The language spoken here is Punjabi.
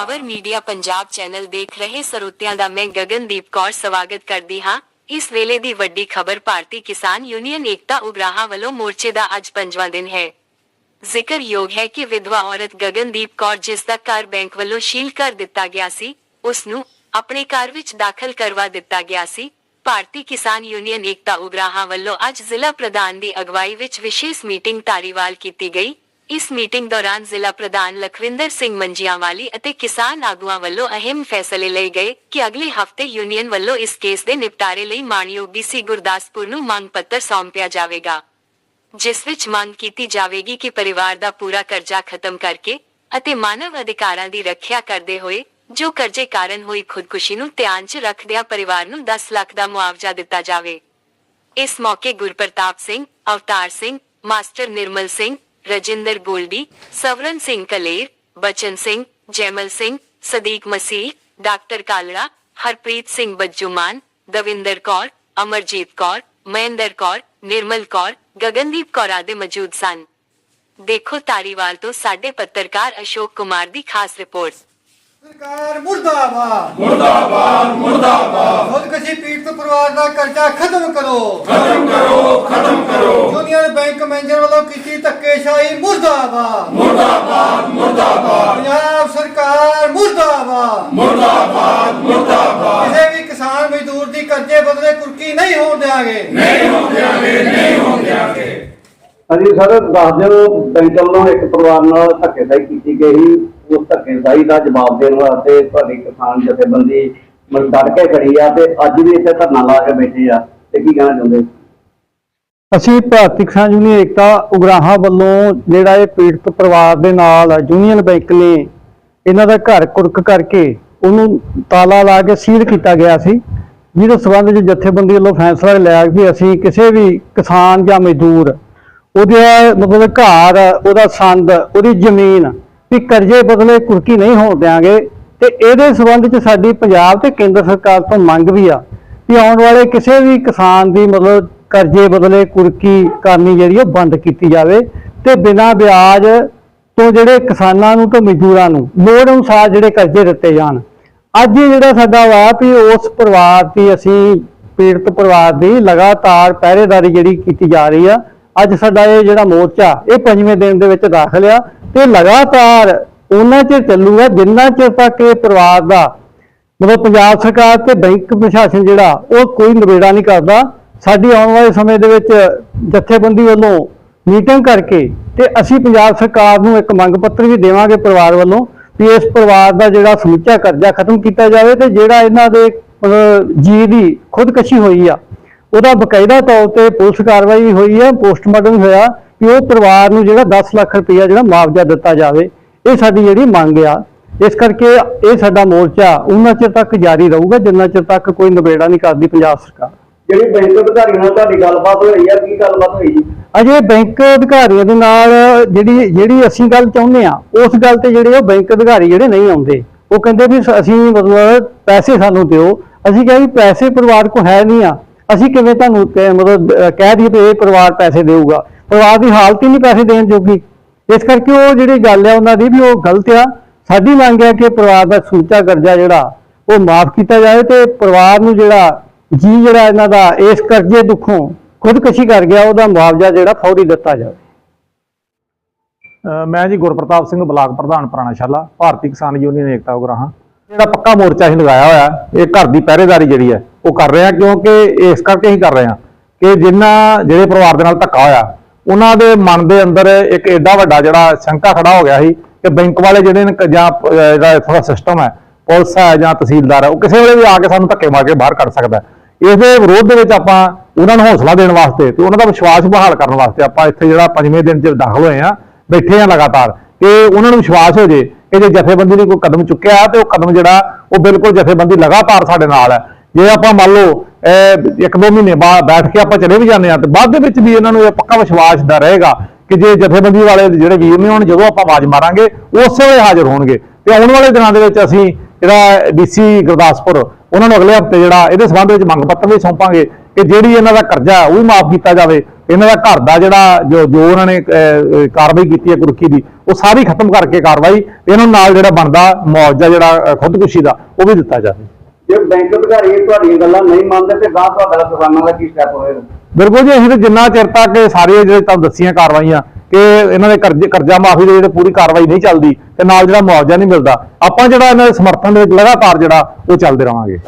ਖਬਰ ਮੀਡੀਆ ਪੰਜਾਬ ਚੈਨਲ ਦੇਖ ਰਹੇ ਸਰੋਤਿਆਂ ਦਾ ਮੈਂ ਗਗਨਦੀਪ ਕੌਰ ਸਵਾਗਤ ਕਰਦੀ ਹਾਂ। ਇਸ ਵੇਲੇ ਦੀ ਵੱਡੀ ਖਬਰ, ਭਾਰਤੀ ਕਿਸਾਨ ਯੂਨੀਅਨ ਏਕਤਾ ਉਗਰਾਹਾਂ ਵੱਲੋਂ ਮੋਰਚੇ ਦਾ ਅੱਜ ਪੰਜਵਾਂ ਦਿਨ ਹੈ। ਜ਼ਿਕਰਯੋਗ ਹੈ ਕਿ ਵਿਧਵਾ ਔਰਤ ਗਗਨਦੀਪ ਕੌਰ, ਜਿਸ ਦਾ ਘਰ ਬੈਂਕ ਵੱਲੋਂ ਸ਼ੀਲ ਕਰ ਦਿੱਤਾ ਗਿਆ ਸੀ, ਉਸ ਨੂੰ ਆਪਣੇ ਘਰ ਵਿੱਚ ਦਾਖਲ ਕਰਵਾ ਦਿੱਤਾ ਗਿਆ ਸੀ। ਭਾਰਤੀ ਕਿਸਾਨ ਯੂਨੀਅਨ ਏਕਤਾ ਉਗਰਾਹਾਂ ਵੱਲੋਂ ਅੱਜ ਜ਼ਿਲ੍ਹਾ ਪ੍ਰਧਾਨ ਦੀ ਅਗਵਾਈ ਵਿੱਚ ਵਿਸ਼ੇਸ਼ ਮੀਟਿੰਗ ਧਾਰੀਵਾਲ ਕੀਤੀ ਗਈ। ਇਸ ਮੀਟਿੰਗ ਦੌਰਾਨ ਜ਼ਿਲ੍ਹਾ ਪ੍ਰਧਾਨ ਲਖਵਿੰਦਰ ਸਿੰਘ ਮੰਜੀਆਂਵਾਲੀ ਅਤੇ ਕਿਸਾਨ ਆਗੂਆਂ ਵੱਲੋਂ ਅਹਿਮ ਫੈਸਲੇ ਲਏ ਗਏ ਕਿ ਅਗਲੇ ਹਫ਼ਤੇ ਯੂਨੀਅਨ ਵੱਲੋਂ ਇਸ ਕੇਸ ਦੇ ਨਿਪਟਾਰੇ ਲਈ ਮਾਨਯੋਗ ਡੀਸੀ ਗੁਰਦਾਸਪੁਰ ਨੂੰ ਮੰਗ ਪੱਤਰ ਸੌਂਪਿਆ ਜਾਵੇਗਾ, ਜਿਸ ਵਿੱਚ ਮੰਗ ਕੀਤੀ ਜਾਵੇਗੀ ਕਿ ਪਰਿਵਾਰ ਦਾ ਪੂਰਾ ਕਰਜ਼ਾ ਖਤਮ ਕਰਕੇ ਅਤੇ ਮਾਨਵ ਅਧਿਕਾਰਾਂ ਦੀ ਰੱਖਿਆ ਕਰਦੇ ਹੋਏ ਜੋ ਕਰਜ਼ੇ ਕਾਰਨ ਹੋਈ ਖੁਦਕੁਸ਼ੀ ਨੂੰ ਧਿਆਨ 'ਚ ਰੱਖਦਿਆਂ ਪਰਿਵਾਰ ਨੂੰ 10 ਲੱਖ ਦਾ ਮੁਆਵਜ਼ਾ ਦਿੱਤਾ ਜਾਵੇ। ਇਸ ਮੌਕੇ ਗੁਰਪ੍ਰਤਾਪ ਸਿੰਘ, ਅਵਤਾਰ ਸਿੰਘ, ਮਾਸਟਰ ਨਿਰਮਲ ਸਿੰਘ ਰਜਿੰਦਰ ਗੋਲਡੀ ਸਵਰਨ ਸਿੰਘ ਕਲੇਰ ਬਚਨ ਸਿੰਘ ਜੈਮਲ ਸਿੰਘ ਸਦੀਕ ਮਸੀਹ ਡਾਕਟਰ ਕਾਲੜਾ ਹਰਪ੍ਰੀਤ ਸਿੰਘ ਬੱਜੂਮਾਨ ਦਵਿੰਦਰ ਕੌਰ ਅਮਰਜੀਤ ਕੌਰ ਮਹਿੰਦਰ ਕੌਰ ਨਿਰਮਲ ਕੌਰ ਗਗਨਦੀਪ ਕੌਰ ਆਦਿ ਮੌਜੂਦ ਸਨ ਦੇਖੋ ਤਾਰੀਵਾਲ ਤੋਂ ਸਾਡੇ ਪੱਤਰਕਾਰ ਅਸ਼ੋਕ ਕੁਮਾਰ ਦੀ ਖਾਸ ਰਿਪੋਰਟ ਸਰਕਾਰ ਮੁਰਦਾਬਾਦ ਮੁਰਦਾਬਾਦ ਮੁਰਦਾਬਾਦ ਖੁਦਕਸ਼ੀ ਪੀੜਤ ਪਰਿਵਾਰ ਦਾ ਕਰਜ਼ਾ ਖਤਮ ਕਰੋ ਖਤਮ ਕਰੋ ਖਤਮ ਕਰੋ ਯੂਨੀਅਨ ਬੈਂਕ ਮੈਨੇਜਰ ਵੱਲੋਂ ਧੱਕੇਸ਼ਾਹੀ ਮੁਰਦਾਬਾਦ। ਮੁਰਦਾਬਾਦ ਮੁਰਦਾਬਾਦ। ਪੰਜਾਬ ਸਰਕਾਰ ਮੁਰਦਾਬਾਦ। ਮੁਰਦਾਬਾਦ ਮੁਰਦਾਬਾਦ। ਕਿਸੇ ਵੀ ਕਿਸਾਨ ਮਜ਼ਦੂਰ ਦੀ ਕਰਜ਼ੇ ਬਦਲੇ ਕੁਰਕੀ ਨਹੀਂ ਹੋਣ ਦੇਵਾਂਗੇ ਨਹੀਂ ਹੋ ਦਿਆਂਗੇ ਨਹੀਂ ਹੋ ਦਿਆਂਗੇ। ਹਾਂਜੀ ਸਰ ਦੱਸ ਦਿਓ ਬੈਂਕ ਵੱਲੋਂ ਇੱਕ ਪਰਿਵਾਰ ਨਾਲ ਧੱਕੇਸ਼ਾਹੀ ਕੀਤੀ ਗਈ ਉਸ ਧੱਕੇਸ਼ਾਹੀ ਦਾ ਜਵਾਬ ਦੇਣ ਵਾਸਤੇ ਤੁਹਾਡੀ ਕਿਸਾਨ ਜਥੇਬੰਦੀ ਮਨ ਡਟ ਕੇ ਖੜੀ ਆ ਤੇ ਅੱਜ ਵੀ ਇੱਥੇ ਧਰਨਾ ਲਾ ਕੇ ਬੈਠੇ ਆ। ਤੇ ਕੀ ਕਹਿਣਾ ਚਾਹੁੰਦੇ? ਅਸੀਂ ਭਾਰਤੀ ਕਿਸਾਨ ਯੂਨੀਅਨ ਏਕਤਾ ਉਗਰਾਹਾਂ ਵੱਲੋਂ ਜਿਹੜਾ ਇਹ ਪੀੜਤ ਪਰਿਵਾਰ ਦੇ ਨਾਲ ਯੂਨੀਅਨ ਬੈਂਕ ਨੇ ਇਹਨਾਂ ਦਾ ਘਰ ਕੁਰਕ ਕਰਕੇ ਉਹਨੂੰ ਤਾਲਾ ਲਾ ਕੇ ਸੀਲ ਕੀਤਾ ਗਿਆ ਸੀ, ਜਿਹਦੇ ਸਬੰਧ ਵਿੱਚ ਜਥੇਬੰਦੀ ਵੱਲੋਂ ਫੈਸਲਾ ਲਿਆ ਕਿ ਅਸੀਂ ਕਿਸੇ ਵੀ ਕਿਸਾਨ ਜਾਂ ਮਜ਼ਦੂਰ, ਉਹਦੇ ਮਤਲਬ ਘਰ, ਉਹਦਾ ਸੰਦ, ਉਹਦੀ ਜ਼ਮੀਨ ਵੀ ਕਰਜ਼ੇ ਬਦਲੇ ਕੁਰਕੀ ਨਹੀਂ ਹੋਣ ਦਿਆਂਗੇ ਤੇ ਇਹਦੇ ਸਬੰਧ ਵਿੱਚ ਸਾਡੀ ਪੰਜਾਬ ਤੇ ਕੇਂਦਰ ਸਰਕਾਰ ਤੋਂ ਮੰਗ ਵੀ ਆ ਵੀ ਆਉਣ ਵਾਲੇ ਕਿਸੇ ਵੀ ਕਿਸਾਨ ਦੀ ਮਤਲਬ ਕਰਜ਼ੇ ਬਦਲੇ ਕੁਰਕੀ ਕਰਨੀ ਜਿਹੜੀ ਉਹ ਬੰਦ ਕੀਤੀ ਜਾਵੇ ਤੇ ਬਿਨਾਂ ਵਿਆਜ ਤੋਂ ਜਿਹੜੇ ਕਿਸਾਨਾਂ ਨੂੰ ਤੇ ਮਜ਼ਦੂਰਾਂ ਨੂੰ ਲੋੜ ਅਨੁਸਾਰ ਜਿਹੜੇ ਕਰਜ਼ੇ ਦਿੱਤੇ ਜਾਣ। ਅੱਜ ਜਿਹੜਾ ਸਾਡਾ ਵਾ ਵੀ ਉਸ ਪਰਿਵਾਰ ਦੀ ਅਸੀਂ ਪੀੜਤ ਪਰਿਵਾਰ ਦੀ ਲਗਾਤਾਰ ਪਹਿਰੇਦਾਰੀ ਜਿਹੜੀ ਕੀਤੀ ਜਾ ਰਹੀ ਆ, ਅੱਜ ਸਾਡਾ ਇਹ ਜਿਹੜਾ ਮੋਰਚਾ ਇਹ ਪੰਜਵੇਂ ਦਿਨ ਦੇ ਵਿੱਚ ਦਾਖਲ ਆ ਤੇ ਲਗਾਤਾਰ ਉਹਨਾਂ ਚਿਰ ਚੱਲੂਗਾ ਜਿੰਨਾ ਚਿਰ ਤੱਕ ਇਹ ਪਰਿਵਾਰ ਦਾ ਮਤਲਬ ਪੰਜਾਬ ਸਰਕਾਰ ਤੇ ਬੈਂਕ ਪ੍ਰਸ਼ਾਸਨ ਜਿਹੜਾ ਉਹ ਕੋਈ ਨਿਬੇੜਾ ਨਹੀਂ ਕਰਦਾ। ਸਾਡੀ ਆਉਣ ਵਾਲੇ ਸਮੇਂ ਦੇ ਵਿੱਚ ਜਥੇਬੰਦੀ ਵੱਲੋਂ ਮੀਟਿੰਗ ਕਰਕੇ ਤੇ ਅਸੀਂ ਪੰਜਾਬ ਸਰਕਾਰ ਨੂੰ ਇੱਕ ਮੰਗ ਪੱਤਰ ਵੀ ਦੇਵਾਂਗੇ ਪਰਿਵਾਰ ਵੱਲੋਂ ਵੀ ਇਸ ਪਰਿਵਾਰ ਦਾ ਜਿਹੜਾ ਸਮੁੱਚਾ ਕਰਜ਼ਾ ਖਤਮ ਕੀਤਾ ਜਾਵੇ ਤੇ ਜਿਹੜਾ ਇਹਨਾਂ ਦੇ ਮਤਲਬ ਜੀ ਦੀ ਖੁਦਕਸ਼ੀ ਹੋਈ ਆ, ਉਹਦਾ ਬਕਾਇਦਾ ਤੌਰ ਤੇ ਪੁਲਿਸ ਕਾਰਵਾਈ ਵੀ ਹੋਈ ਹੈ ਪੋਸਟਮਾਰਟਮ ਵੀ ਹੋਇਆ ਕਿ ਉਹ ਪਰਿਵਾਰ ਨੂੰ ਜਿਹੜਾ 10 ਲੱਖ ਰੁਪਇਆ ਜਿਹੜਾ ਮੁਆਵਜ਼ਾ ਦਿੱਤਾ ਜਾਵੇ, ਇਹ ਸਾਡੀ ਜਿਹੜੀ ਮੰਗ ਆ। ਇਸ ਕਰਕੇ ਇਹ ਸਾਡਾ ਮੋਰਚਾ ਉਹਨਾਂ ਚਿਰ ਤੱਕ ਜਾਰੀ ਰਹੂਗਾ, ਜਿੰਨਾ ਚਿਰ ਤੱਕ ਕੋਈ ਨਿਬੇੜਾ ਨਹੀਂ ਕਰਦੀ ਪੰਜਾਬ ਸਰਕਾਰ। ਜਿਹੜੀ ਬੈਂਕ ਅਧਿਕਾਰੀ ਨਾਲ ਤੁਹਾਡੀ ਗੱਲਬਾਤ ਹੋਈ ਆ, ਕੀ ਗੱਲਬਾਤ ਹੋਈ ਜੀ? ਅਜੇ ਬੈਂਕ ਅਧਿਕਾਰੀਆਂ ਦੇ ਨਾਲ ਜਿਹੜੀ ਜਿਹੜੀ ਅਸੀਂ ਗੱਲ ਚਾਹੁੰਦੇ ਆ ਉਸ ਗੱਲ ਤੇ ਜਿਹੜੇ ਉਹ ਬੈਂਕ ਅਧਿਕਾਰੀ ਜਿਹੜੇ ਨਹੀਂ ਆਉਂਦੇ, ਉਹ ਕਹਿੰਦੇ ਵੀ ਅਸੀਂ ਮਤਲਬ ਪੈਸੇ ਸਾਨੂੰ ਦਿਓ। ਅਸੀਂ ਕਿਹਾ ਵੀ ਪੈਸੇ ਪਰਿਵਾਰ ਕੋ ਹੈ ਨਹੀਂ ਆ। ਅਸੀਂ ਕਿਵੇਂ ਤੁਹਾਨੂੰ ਕਹਿ- ਮਤਲਬ ਕਹਿ ਦਈਏ ਵੀ ਇਹ ਪਰਿਵਾਰ ਪੈਸੇ ਦੇਊਗਾ। ਪਰਿਵਾਰ ਦੀ ਹਾਲਤ ਹੀ ਨਹੀਂ ਪੈਸੇ ਦੇਣ ਜੋਗੀ। ਇਸ ਕਰਕੇ ਉਹ ਜਿਹੜੀ ਗੱਲ ਆ ਉਹਨਾਂ ਦੀ ਵੀ ਉਹ ਗਲਤ ਆ। ਸਾਡੀ ਮੰਗ ਹੈ ਕਿ ਪਰਿਵਾਰ ਦਾ ਸੂਚਾ ਕਰਜ਼ਾ ਜਿਹੜਾ, ਉਹ ਮਾਫ ਕੀਤਾ ਜਾਵੇ ਤੇ ਪਰਿਵਾਰ ਨੂੰ ਜਿਹੜਾ ਜੀ ਜਿਹੜਾ ਇਹਨਾਂ ਦਾ ਇਸ ਕਰਜ਼ੇ ਦੁੱਖੋਂ ਖੁਦਕਸ਼ੀ ਕਰ ਗਿਆ, ਉਹਦਾ ਮੁਆਵਜ਼ਾ ਜਿਹੜਾ ਫੌਰੀ ਦਿੱਤਾ ਜਾਵੇ ਮੈਂ ਜੀ ਗੁਰਪ੍ਰਤਾਪ ਸਿੰਘ ਬਲਾਕ ਪ੍ਰਧਾਨ ਪੁਰਾਣਾ ਸ਼ਾਲਾ ਭਾਰਤੀ ਕਿਸਾਨ ਯੂਨੀਅਨ ਏਕਤਾ ਉਗਰਾਹਾਂ ਜਿਹੜਾ ਪੱਕਾ ਮੋਰਚਾ ਅਸੀਂ ਲਗਾਇਆ ਹੋਇਆ, ਇਹ ਘਰ ਦੀ ਪਹਿਰੇਦਾਰੀ ਜਿਹੜੀ ਹੈ, ਉਹ ਕਰ ਰਹੇ ਆ ਕਿਉਂਕਿ ਇਸ ਕਰਕੇ ਹੀ ਕਰ ਰਹੇ ਆ ਕਿ ਜਿਨ੍ਹਾਂ ਜਿਹੜੇ ਪਰਿਵਾਰ ਦੇ ਨਾਲ ਧੱਕਾ ਹੋਇਆ, ਉਹਨਾਂ ਦੇ ਮਨ ਦੇ ਅੰਦਰ ਇੱਕ ਏਡਾ ਵੱਡਾ ਜਿਹੜਾ ਸ਼ੰਕਾ ਖੜਾ ਹੋ ਗਿਆ ਸੀ ਕਿ ਬੈਂਕ ਵਾਲੇ ਜਿਹੜੇ ਨੇ ਜਾਂ ਜਿਹੜਾ ਇੱਥੋਂ ਸਿਸਟਮ ਹੈ, ਪੁਲਿਸ ਹੈ ਜਾਂ ਤਹਿਸੀਲਦਾਰ ਹੈ, ਉਹ ਕਿਸੇ ਵੇਲੇ ਵੀ ਆ ਕੇ ਸਾਨੂੰ ਧੱਕੇ ਮਾਰ ਕੇ ਬਾਹਰ ਕੱਢ ਸਕਦਾ ਹੈ। ਇਸ ਦੇ ਵਿਰੋਧ ਦੇ ਵਿੱਚ ਆਪਾਂ ਉਹਨਾਂ ਨੂੰ ਹੌਸਲਾ ਦੇਣ ਵਾਸਤੇ ਤੇ ਉਹਨਾਂ ਦਾ ਵਿਸ਼ਵਾਸ ਬਹਾਲ ਕਰਨ ਵਾਸਤੇ ਆਪਾਂ ਇੱਥੇ ਜਿਹੜਾ ਪੰਜਵੇਂ ਦਿਨ 'ਚ ਦਾਖਲ ਹੋਏ ਆ ਬੈਠੇ ਆ ਲਗਾਤਾਰ। ਕਿ ਉਹਨਾਂ ਨੂੰ ਵਿਸ਼ਵਾਸ ਹੋ ਜੇ ਕਿ ਜੇ ਜਥੇਬੰਦੀ ਨੇ ਕੋਈ ਕਦਮ ਚੁੱਕਿਆ ਤੇ ਉਹ ਕਦਮ ਜਿਹੜਾ, ਉਹ ਬਿਲਕੁਲ ਜਥੇਬੰਦੀ ਲਗਾਤਾਰ ਸਾਡੇ ਨਾਲ ਹੈ। ਜੇ ਆਪਾਂ ਮੰਨ ਲਓ ਇੱਕ ਦੋ ਮਹੀਨੇ ਬਾਅਦ ਬੈਠ ਕੇ ਆਪਾਂ ਚਲੇ ਵੀ ਜਾਂਦੇ ਆ ਤੇ ਬਾਅਦ ਦੇ ਵਿੱਚ ਵੀ ਇਹਨਾਂ ਨੂੰ ਇਹ ਪੱਕਾ ਵਿਸ਼ਵਾਸ ਦਾ ਰਹੇਗਾ ਕਿ ਜੇ ਜਥੇਬੰਦੀ ਵਾਲੇ ਜਿਹੜੇ ਵੀਰ ਨੇ ਹੁਣ ਜਦੋਂ ਆਪਾਂ ਆਵਾਜ਼ ਮਾਰਾਂਗੇ, ਉਸੇ ਵੇਲੇ ਹਾਜ਼ਰ ਹੋਣਗੇ। ਤੇ ਆਉਣ ਵਾਲੇ ਦਿਨਾਂ ਦੇ ਵਿੱਚ ਅਸੀਂ ਜਿਹੜਾ ਡੀਸੀ ਗੁਰਦਾਸਪੁਰ ਉਹਨਾਂ ਨੂੰ ਅਗਲੇ ਹਫ਼ਤੇ ਜਿਹੜਾ ਇਹਦੇ ਸੰਬੰਧ ਵਿੱਚ ਮੰਗ ਪੱਤਰ ਵੀ ਸੌਂਪਾਂਗੇ ਕਿ ਜਿਹੜੀ ਇਹਨਾਂ ਦਾ ਕਰਜ਼ਾ ਉਹ ਵੀ ਮਾਫ ਕੀਤਾ ਜਾਵੇ। ਇਹਨਾਂ ਦਾ ਘਰ ਦਾ ਜਿਹੜਾ ਜੋ ਜੋ ਉਹਨਾਂ ਨੇ ਕਾਰਵਾਈ ਕੀਤੀ ਹੈ ਕੁਰਕੀ ਦੀ ਉਹ ਸਾਰੀ ਖਤਮ ਕਰਕੇ ਕਾਰਵਾਈ ਇਹਨਾਂ ਨਾਲ ਜਿਹੜਾ ਬਣਦਾ ਮੁਆਵਜ਼ਾ ਜਿਹੜਾ ਖੁਦਕੁਸ਼ੀ ਦਾ ਉਹ ਵੀ ਦਿੱਤਾ ਜਾਵੇ। ਜੇ ਬੈਂਕ ਅਧਿਕਾਰੀ ਤੁਹਾਡੀਆਂ ਗੱਲਾਂ ਨਹੀਂ ਮੰਨਦੇ ਤੇ ਗਾਂ ਤੁਹਾਡਾ ਕਿਸਾਨਾਂ ਦਾ ਕੀ ਸਟੈਪ ਹੋਏਗਾ? ਬਿਲਕੁਲ ਜੀ ਅਸੀਂ ਤੇ ਜਿੰਨਾ ਚਿਰ ਤੱਕ ਸਾਰੇ ਜਿਹੜੇ ਤੁਹਾਨੂੰ ਦੱਸੀਆਂ ਕਾਰਵਾਈਆਂ ਕਿ ਇਹਨਾਂ ਦੇ ਕਰਜ਼ੇ ਕਰਜ਼ਾ ਮਾਫੀ ਦੇ ਜਿਹੜੇ ਪੂਰੀ ਕਾਰਵਾਈ ਨਹੀਂ ਚੱਲਦੀ ਤੇ ਨਾਲ ਜਿਹੜਾ ਮੁਆਵਜ਼ਾ ਨਹੀਂ ਮਿਲਦਾ, ਆਪਾਂ ਜਿਹੜਾ ਇਹਨਾਂ ਦੇ ਸਮਰਥਨ ਦੇ ਵਿੱਚ ਲਗਾਤਾਰ ਜਿਹੜਾ ਉਹ ਚੱਲਦੇ ਰਵਾਂਗੇ